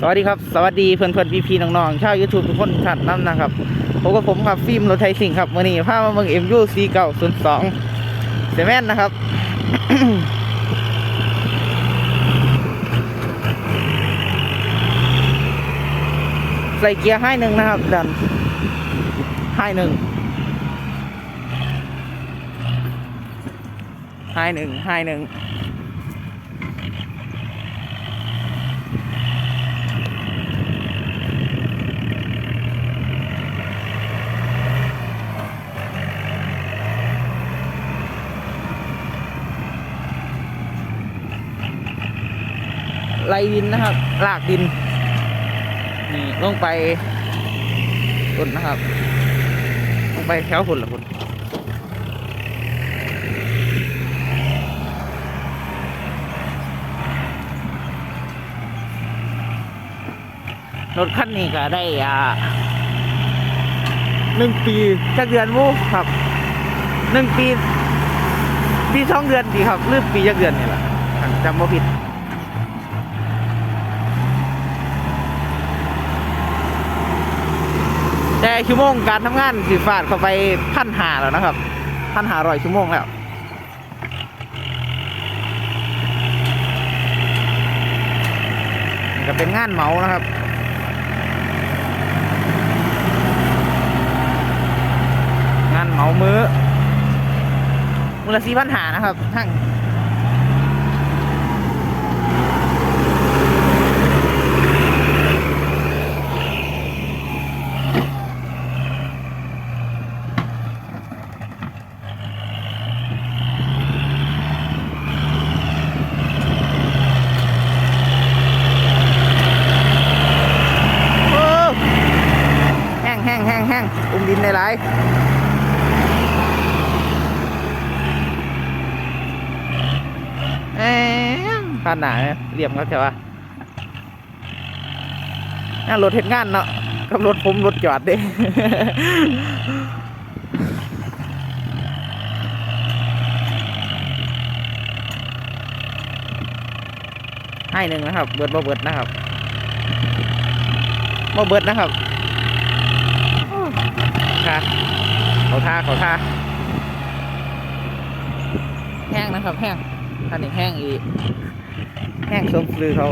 สวัสดีครับ สวัสดีเพื่อนเพื่อนพี่พี่น้องๆชาวยูทูบทุกคนท่านนั่นนะครับพบกับผมครับฟิล์มรถไทยสิงครับวันนี้พามาเมืองเอ็มยูซีเก้าศูนย์สองเซเว่นนะครับใส่เกียร์ให้หนึ่งนะครับดันให้หนึ่งให้หนึ่งให้หนึ่ง ไล่ดินนะครับ ลากดิน นี่ลงไปฝนนะครับ ลงไปแถวฝนละฝนรถคันนี้ก็ได้อ่าหนึ่งปีจักเดือนวูครับหนึ่งปี ปีสองเดือนดีครับหรือปีจักเดือนนี่แหละจำไม่ผิด แต่ชั่วโมงการทำงานสิฟาดเข้าไปพันหาแล้วนะครับพันหาร้อยชั่วโมงแล้วก็เป็นงานเหมานะครับงานเหมามือมูลสี่พันหานะครับทั้งโอ้แห้งแห้งแห้งแห้งอุ้มดินในหลายเอ๊ะผ่านหนาเนี่ยเรียบครับใช่ปะนั่นรถเห็นงานเนาะกับรถผมรถจอดเด้ให้หนึ่งนะครับ เบิดบ่เบิดนะครับบ่เบิดนะครับ ค่ะเขาท่าเขาท่าแห้งนะครับ แห้งท่านนี้แห้งอีก แห้งสมฟลือเขา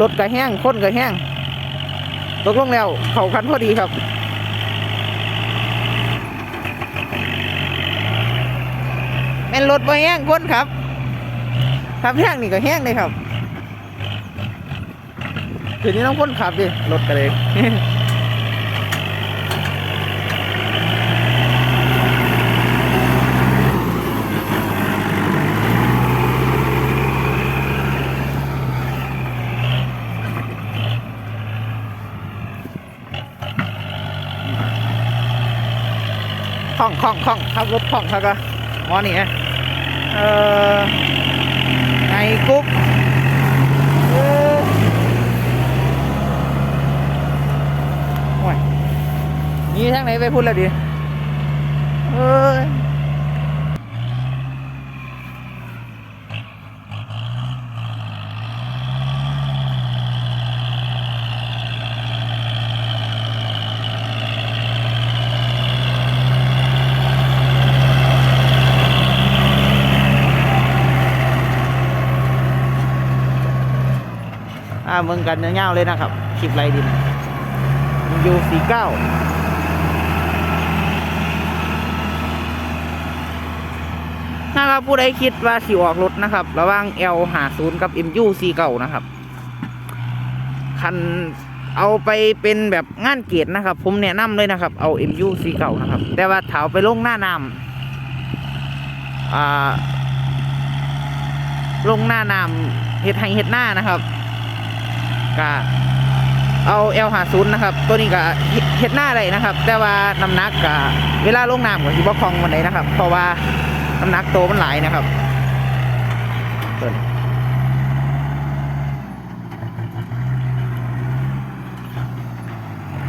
รถก็แห้งคนก็แห้งตกลงแล้ว เขาคันพอดีครับแม่นรถบ่แห้งคนครับครับแห้งนี่ก็แห้งเลยครับคืนนี้ต้องคนขับดิรถกันเลย คล่องคล่องคล่องขับรถคล่องเขาก็มอนี่ฮะเออในกุ๊บเออโอ้ยนี่ทางไหนไปพูดแล้วดิเออ เมืองกันเนื้อเงาเลยนะครับคลิปไรดินยูสี่เก้าถ้าครับผู้ใดคิดว่าสิออกรถนะครับ ระหว่าง L หาศูนย์กับ MU สี่เก้านะครับ คันเอาไปเป็นแบบงานเกียรตินะครับ ผมแนะนำเลยนะครับ เอา MU สี่เก้านะครับ แต่ว่าถาเอาไปลงหน้าน้ำลงหน้าน้ำเห็ดให้เห็ดหน้านะครับ ก็เอา L หาศูนย์นะครับ ตัวนี้ก็เฮ็ดเห็ดหน้าได้นะครับ แต่ว่าน้ำหนักก็เวลาลงน้ำก็สิบ่คลองวันไหนนะครับ เพราะว่าน้ำหนักโตวมันหลายนะครับเปิด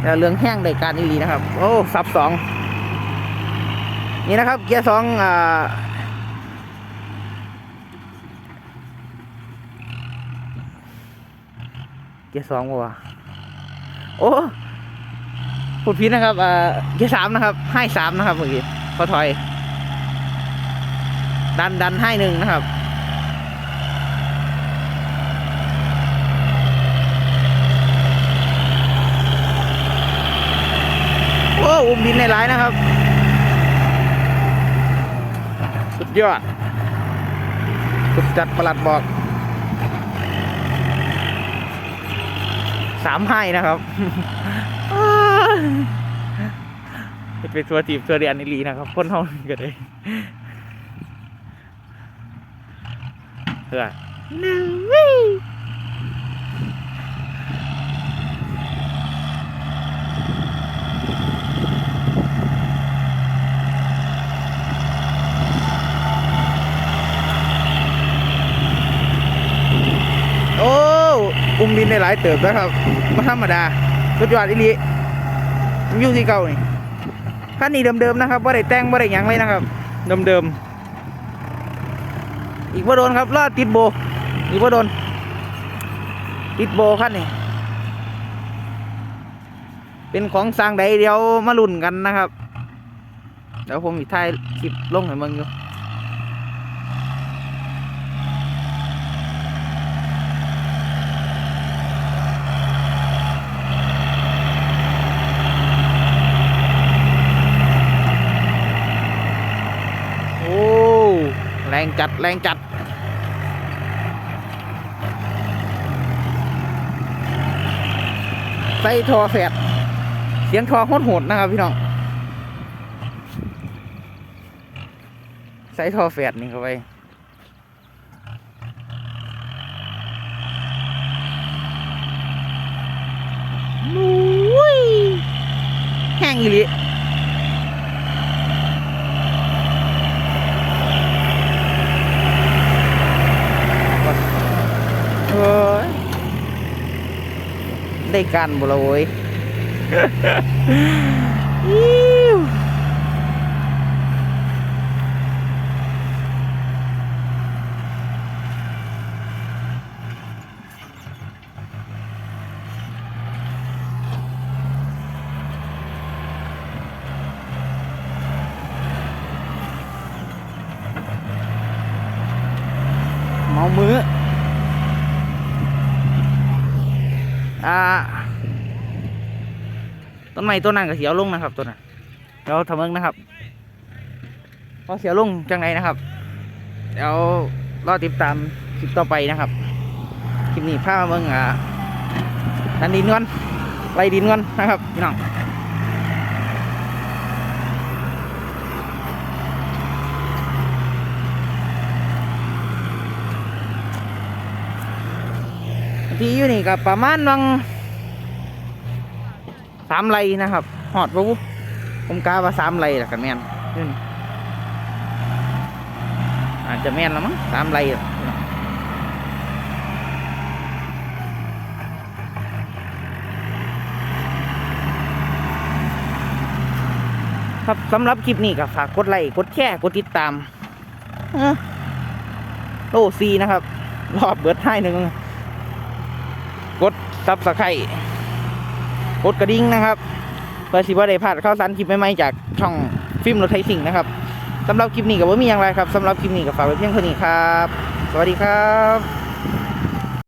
แล้วเรื่องแห้งได้การอีหลีนะครับ โอ้ซับสองนี่นะครับ เกียร์สองอ่า เกียร์สองวะโอ้พูดผิดนะครับอ่าเกียร์สามนะครับ ให้สามนะครับเมื่อกี้พอถอย ดันดันให้หนึ่งนะครับโอ้อุ้มดินในร้ายนะครับ สุดยอดสุดจัดประหลัดบอก สามให้นะครับเป็นตัวจีบตัวเรียนนิลีนะครับคนเท่านั้นก็ได้เพื่อหนึ่งวิโอ้ อุ้ มดินได้หลายเติบนะครับไม่ธรรมดาสุดยอดอีหลีอยู่ที่เก่านี่คันนี้เดิมๆนะครับว่าได้แต่งว่าได้หยังเลยนะครับ เดิมๆอีกว่าโดนครับลอดติดโบ อีกว่าโดน ติดโบคันนี้เป็นของสร้างใดเดียวมาลุ่นกันนะครับ เดี๋ยวผมอีกท้ายคลิปลงให้มึงอยู่ โอ้ แรง จัดแรงจัด ใส่ทอแฟดเสียงทอโคตรโหดนะครับพี่น้อง ใส่ทอแฟดนี่เข้าไปนุ้ยแห้งอีหลี เฮ้ย ได้การบุละโว้ยอิ๊วเมามือ อ่า ต้นไม้ต้นนั้นก็เสียวลงนะครับต้นนั้นเดี๋ยวทำเองนะครับพอเสียวลงจังไหนะครับ เดี๋ยวรอติดตามคลิปต่อไปนะครับคลิปนี้พามาเมืองอ่าดันดินก่อนไล่ดินก่อนนะครับพี่น้องที่อยู่นี่ก็ประมาณวัง สามไรนะครับหอดปุ๊บผมกาว่าสามไรแหละกันแม่นอาจจะแม่นแล้วมั้งสามไรครับสำหรับคลิปนี้ก็ฝากกดไลค์กดแชร์กดติดตามเอ้อโลซีนะครับ รอบเบิดให้หนึ่งกดซับสไครต์ กดกระดิ่งนะครับเพื่อสิว่าได้พลาดข่าวสารคลิปใหม่ๆจากช่องฟิล์มรถไทยสิ่งนะครับสำหรับคลิปนี้ก็บ่มีอย่างไรครับสำหรับคลิปนี้ก็ฝากไว้เพียงเท่านี้ครับ สวัสดีครับ